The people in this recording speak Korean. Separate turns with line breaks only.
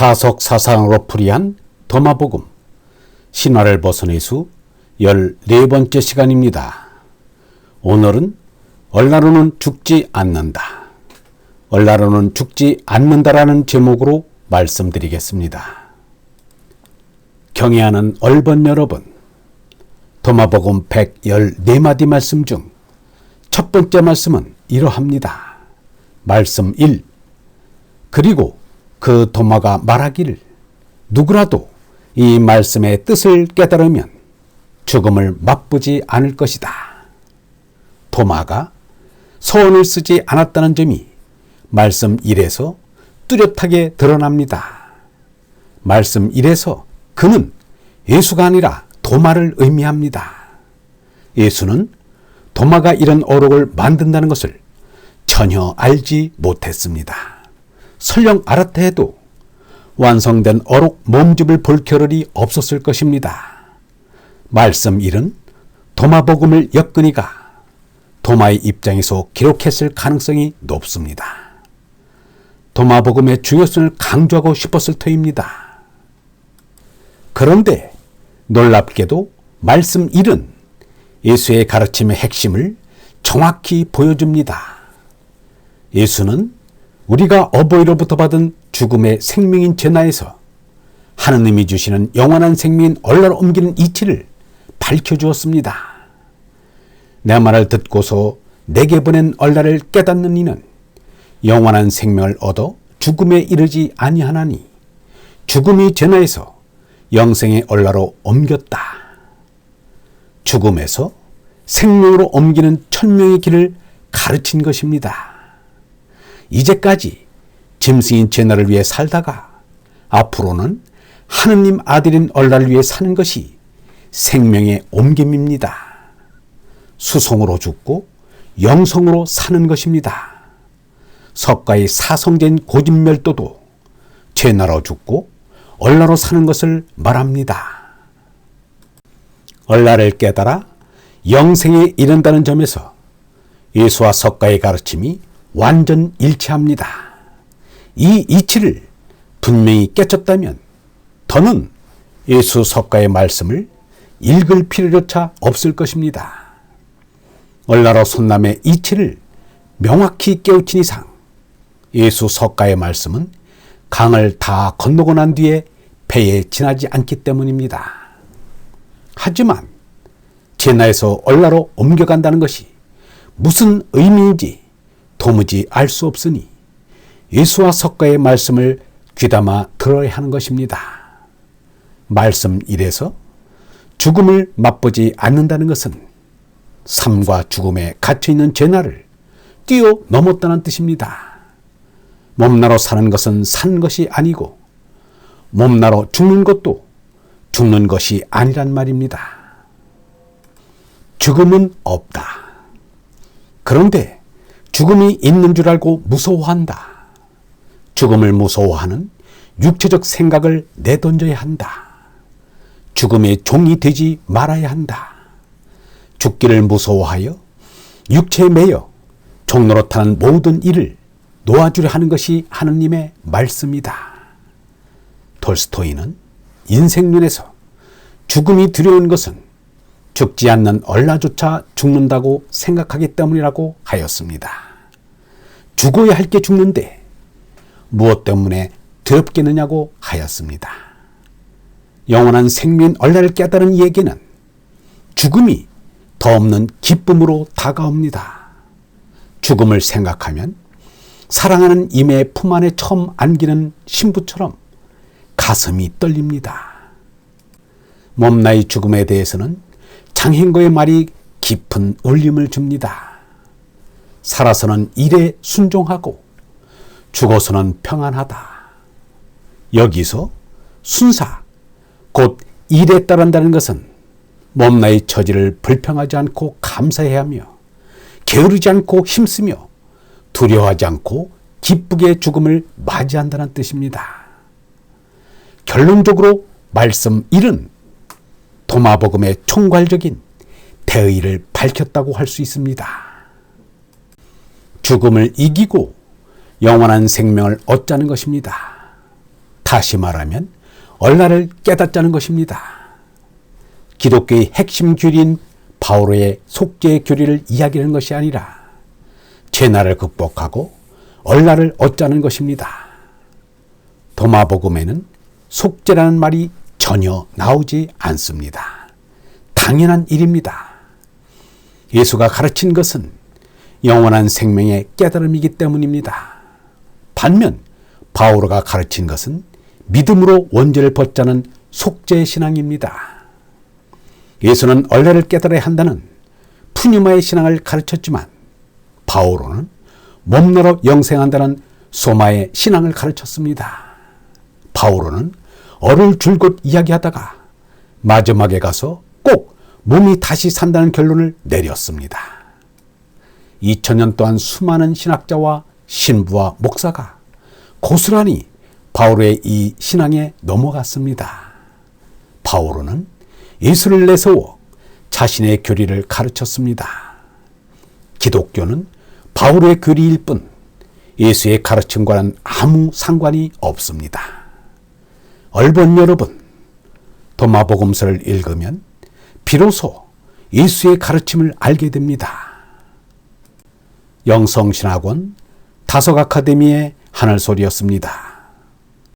다속 사상으로 풀이한 도마복음 신화를 벗어내수 14번째 시간입니다. 오늘은 얼라로는 죽지 않는다. 얼라로는 죽지 않는다라는 제목으로 말씀드리겠습니다. 경애하는 얼번 여러분, 도마복음 114마디 말씀 중 첫 번째 말씀은 이러합니다. 말씀 1. 그리고 그 도마가 말하기를 누구라도 이 말씀의 뜻을 깨달으면 죽음을 맛보지 않을 것이다. 도마가 소원을 쓰지 않았다는 점이 말씀 1에서 뚜렷하게 드러납니다. 말씀 1에서 그는 예수가 아니라 도마를 의미합니다. 예수는 도마가 이런 어록을 만든다는 것을 전혀 알지 못했습니다. 설령 알았다 해도 완성된 어록 몸집을 볼 겨를이 없었을 것입니다. 말씀 1은 도마복음을 엮으니가 도마의 입장에서 기록했을 가능성이 높습니다. 도마복음의 중요성을 강조하고 싶었을 터입니다. 그런데 놀랍게도 말씀 1은 예수의 가르침의 핵심을 정확히 보여줍니다. 예수는 우리가 어버이로부터 받은 죽음의 생명인 제나에서 하느님이 주시는 영원한 생명인 얼라로 옮기는 이치를 밝혀주었습니다. 내 말을 듣고서 내게 보낸 얼라를 깨닫는 이는 영원한 생명을 얻어 죽음에 이르지 아니하나니 죽음이 제나에서 영생의 얼라로 옮겼다. 죽음에서 생명으로 옮기는 천명의 길을 가르친 것입니다. 이제까지 짐승인 제 나를 위해 살다가 앞으로는 하느님 아들인 얼라를 위해 사는 것이 생명의 옮김입니다. 수송으로 죽고 영성으로 사는 것입니다. 석가의 사성된 고진멸도도 제 나로 죽고 얼라로 사는 것을 말합니다. 얼라를 깨달아 영생에 이른다는 점에서 예수와 석가의 가르침이 완전 일치합니다. 이 이치를 분명히 깨쳤다면 더는 예수 석가의 말씀을 읽을 필요조차 없을 것입니다. 얼나라 손남의 이치를 명확히 깨우친 이상 예수 석가의 말씀은 강을 다 건너고 난 뒤에 배에 지나지 않기 때문입니다. 하지만 제나에서 얼라로 옮겨간다는 것이 무슨 의미인지 도무지 알 수 없으니 예수와 석가의 말씀을 귀담아 들어야 하는 것입니다. 말씀 1에서 죽음을 맛보지 않는다는 것은 삶과 죽음에 갇혀있는 죄나를 뛰어넘었다는 뜻입니다. 몸나로 사는 것은 산 것이 아니고 몸나로 죽는 것도 죽는 것이 아니란 말입니다. 죽음은 없다. 그런데 죽음이 있는 줄 알고 무서워한다. 죽음을 무서워하는 육체적 생각을 내던져야 한다. 죽음의 종이 되지 말아야 한다. 죽기를 무서워하여 육체에 매여 종로로 타는 모든 일을 놓아주려 하는 것이 하느님의 말씀이다. 톨스토이는 인생론에서 죽음이 두려운 것은 죽지 않는 얼라조차 죽는다고 생각하기 때문이라고 하였습니다. 죽어야 할 게 죽는데 무엇 때문에 두렵겠느냐고 하였습니다. 영원한 생명 얼라를 깨달은 이에게는 죽음이 더 없는 기쁨으로 다가옵니다. 죽음을 생각하면 사랑하는 임의 품 안에 처음 안기는 신부처럼 가슴이 떨립니다. 몸 나이 죽음에 대해서는 장행거의 말이 깊은 울림을 줍니다. 살아서는 일에 순종하고 죽어서는 평안하다. 여기서 순사, 곧 일에 따른다는 것은 몸나의 처지를 불평하지 않고 감사해야 하며 게으르지 않고 힘쓰며 두려워하지 않고 기쁘게 죽음을 맞이한다는 뜻입니다. 결론적으로 말씀 1은 도마복음의 총괄적인 대의를 밝혔다고 할 수 있습니다. 죽음을 이기고 영원한 생명을 얻자는 것입니다. 다시 말하면 얼라를 깨닫자는 것입니다. 기독교의 핵심 교리인 바오로의 속죄의 교리를 이야기하는 것이 아니라 죄나를 극복하고 얼라를 얻자는 것입니다. 도마복음에는 속죄라는 말이 전혀 나오지 않습니다. 당연한 일입니다. 예수가 가르친 것은 영원한 생명의 깨달음이기 때문입니다. 반면 바오로가 가르친 것은 믿음으로 원죄를 벗자는 속죄 신앙입니다. 예수는 얼레를 깨달아야 한다는 푸뉴마의 신앙을 가르쳤지만 바오로는 몸너러 영생한다는 소마의 신앙을 가르쳤습니다. 바오로는 얼을 줄곧 이야기하다가 마지막에 가서 꼭 몸이 다시 산다는 결론을 내렸습니다. 2000년 동안 수많은 신학자와 신부와 목사가 고스란히 바오로의 이 신앙에 넘어갔습니다. 바오로는 예수를 내세워 자신의 교리를 가르쳤습니다. 기독교는 바오로의 교리일 뿐 예수의 가르침과는 아무 상관이 없습니다. 얼본 여러분, 도마복음서를 읽으면 비로소 예수의 가르침을 알게 됩니다. 영성신학원 다석 아카데미의 하늘소리였습니다.